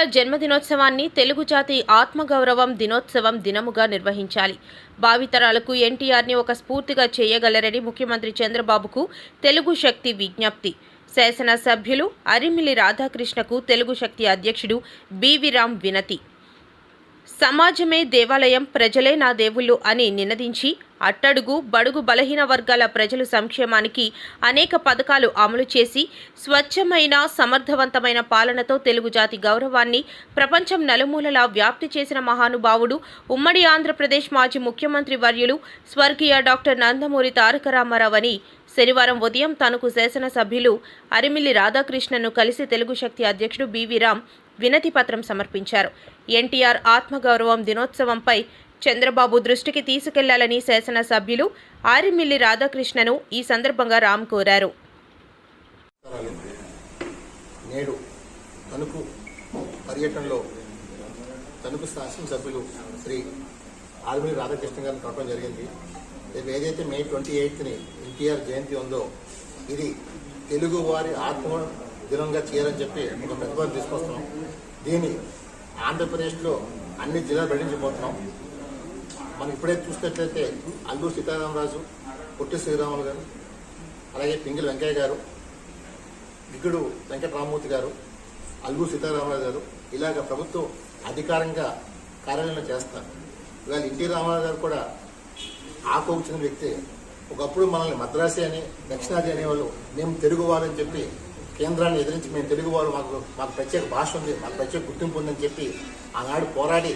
ఎన్టీఆర్ జన్మదినోత్సవాన్ని తెలుగు జాతి ఆత్మగౌరవం దినోత్సవం దినముగా నిర్వహించాలి. భావితరాలకు ఎన్టీఆర్ని ఒక స్ఫూర్తిగా చేయగలరని ముఖ్యమంత్రి చంద్రబాబుకు తెలుగు శక్తి విజ్ఞప్తి. శాసనసభ్యులు అరిమిలి రాధాకృష్ణకు తెలుగు శక్తి అధ్యక్షుడు బివి రామ్ వినతి. సమాజమే దేవాలయం ప్రజలే నా దేవుళ్ళు అని నినదించి అట్టడుగు బడుగు బలహీన వర్గాల ప్రజలు సంక్షేమానికి అనేక పథకాలు అమలు చేసి స్వచ్ఛమైన సమర్థవంతమైన పాలనతో తెలుగు జాతి గౌరవాన్ని ప్రపంచం నలుమూలలా వ్యాప్తి చేసిన మహానుభావుడు ఉమ్మడి ఆంధ్రప్రదేశ్ మాజీ ముఖ్యమంత్రి వర్యులు స్వర్గీయ డాక్టర్ నందమూరి తారక రామారావు అని శనివారం ఉదయం తనకు శాసనసభ్యులు అరిమిల్లి రాధాకృష్ణను కలిసి తెలుగు శక్తి అధ్యక్షుడు బివి రామ్ వినతి పత్రం సమర్పించారు. ఎన్టీఆర్ ఆత్మగౌరవం దినోత్సవంపై చంద్రబాబు దృష్టికి తీసుకెళ్ళాలని శాసనసభ్యులు ఆరిమిల్లి రాధాకృష్ణను ఈ సందర్భంగా రామ్ కోరారు. నేడు తణుకు పర్యటనలో తణుకు శాసనసభ్యులు శ్రీ ఆదిమూరి రాధాకృష్ణ గారిని కలవడం జరిగింది. రేపు ఏదైతే మే ట్వంటీ ఎయిత్ని ఎన్టీఆర్ జయంతి ఉందో ఇది తెలుగు వారి ఆత్మ దినంగా చేయాలని చెప్పి ఒక ప్రతిపాదన తీసుకొస్తున్నాం. దీన్ని ఆంధ్రప్రదేశ్లో అన్ని జిల్లాలు ప్రకటించబోతున్నాం మనం ఇప్పుడే చూసినట్లయితే అల్లూరు సీతారామరాజు పొట్టి శ్రీరాములు గారు అలాగే పింగిల్ వెంకయ్య గారు వికుడు వెంకటరామూర్తి గారు అల్లూరు సీతారామరాజు గారు ఇలాగ ప్రభుత్వం అధికారంగా కార్యాలయంలో చేస్తారు ఇవాళ ఎన్టీ రామారావు గారు కూడా ఆకోకు చెందిన వ్యక్తి. ఒకప్పుడు మనల్ని మద్రాసి అని దక్షిణాది అనేవాళ్ళు మేము తెలుగు వాళ్ళని చెప్పి కేంద్రాన్ని ఎదిరించి మేము తెలుగు వాళ్ళు మాకు మాకు ప్రత్యేక భాష ఉంది మాకు ప్రత్యేక గుర్తింపు ఉందని చెప్పి ఆనాడు పోరాడి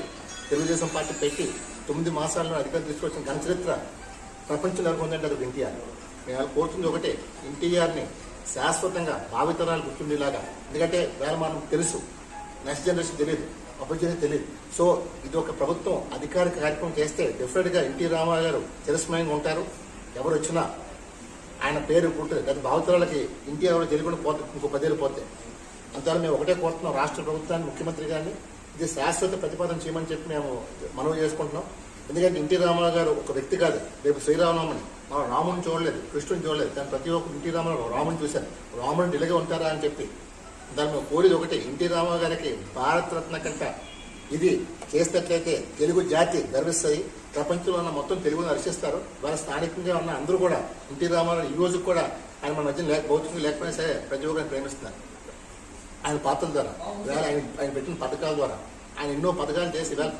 తెలుగుదేశం పార్టీ పెట్టి తొమ్మిది మాసాల్లో అధికారం తీసుకొచ్చిన ఘన చరిత్ర ప్రపంచంలో అది ఎన్టీఆర్. మేము వాళ్ళు కోరుతుంది ఒకటే ఎన్టీఆర్ని శాశ్వతంగా భావితరాలు గుర్తుండేలాగా ఎందుకంటే వేళ మనం తెలుసు నెక్స్ట్ జనరేషన్ తెలియదు అభివృద్ధి తెలియదు సో ఇది ఒక ప్రభుత్వం అధికారిక కార్యక్రమం చేస్తే డెఫినెట్గా ఎన్టీ రామారావు గారు తిరస్మయంగా ఉంటారు. ఎవరు వచ్చినా ఆయన పేరు పుట్టింది గత భావితరాలకి ఇంటి ఎవరో తెలియకుండా పోతే ఇంకో పదేళ్ళు పోతే. అంతవరకు మేము ఒకటే కోరుతున్నాం రాష్ట్ర ప్రభుత్వాన్ని ముఖ్యమంత్రి గారిని ఇది శాశ్వత ప్రతిపాదన చేయమని చెప్పి మేము మనవి చేసుకుంటున్నాం. ఎందుకంటే ఎన్టీ రామారావు గారు ఒక వ్యక్తి కాదు. రేపు శ్రీరామనామని మనం రాముని చూడలేదు కృష్ణుని చూడలేదు. కానీ ప్రతి ఒక్కరు ఎన్టీ రామారావు రాముని చూశారు. రాముని ఇలాగే ఉంటారా అని చెప్పి. దాన్ని కోరిది ఒకటి. ఎన్టీ రామారావు గారికి భారతరత్న కంట ఇది చేసినట్లయితే తెలుగు జాతి గర్విస్తుంది. ప్రపంచంలో ఉన్న మొత్తం తెలుగును హర్షిస్తారు. వాళ్ళ స్థానికంగా ఉన్న అందరూ కూడా ఎన్టీ రామారావు ఈ రోజు కూడా ఆయన మన మధ్య లేక భౌతికంగా లేకపోయినా సరే ప్రతి ఒక్కరిని ప్రేమిస్తున్నారు. ఆయన పాత్రల ద్వారా ఇవాళ ఆయన ఆయన పెట్టిన పథకాల ద్వారా. ఆయన ఎన్నో పథకాలు చేసి ఇవాళ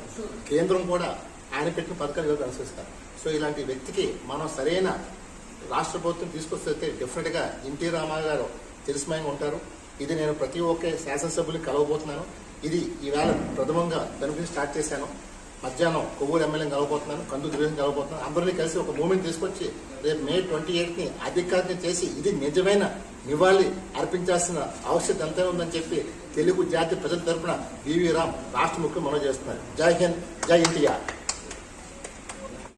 కేంద్రం కూడా ఆయన పెట్టిన పథకాలు ఇవాళ అనుసరిస్తారు. సో ఇలాంటి వ్యక్తికి మనం సరైన రాష్ట్ర ప్రభుత్వం తీసుకొస్తే డెఫినెట్గా ఎన్టీ రామారావు గారు తెలిసిమయంగా ఉంటారు. ఇది నేను ప్రతి ఒక్క శాసనసభ్యులు కలవబోతున్నాను. ఇది ఈవేళ ప్రథమంగా దాని స్టార్ట్ చేశాను. మధ్యాహ్నం కొవ్వూరు ఎమ్మెల్యే కలవబోతున్నాను కందు దుర్గం కలవబోతున్నాను. అందరినీ కలిసి ఒక మూమెంట్ తీసుకొచ్చి రేపు మే ట్వంటీ ఎయిత్ని చేసి ఇది నిజమైన నివాళి అర్పించాల్సిన ఆవశ్యకత ఎంతైనా ఉందని చెప్పి తెలుగు జాతి ప్రజల తరఫున వివి రామ్ రాష్ట్ర ముఖ్యం మనం చేస్తున్నారు. జై హింద్ జై ఇండియా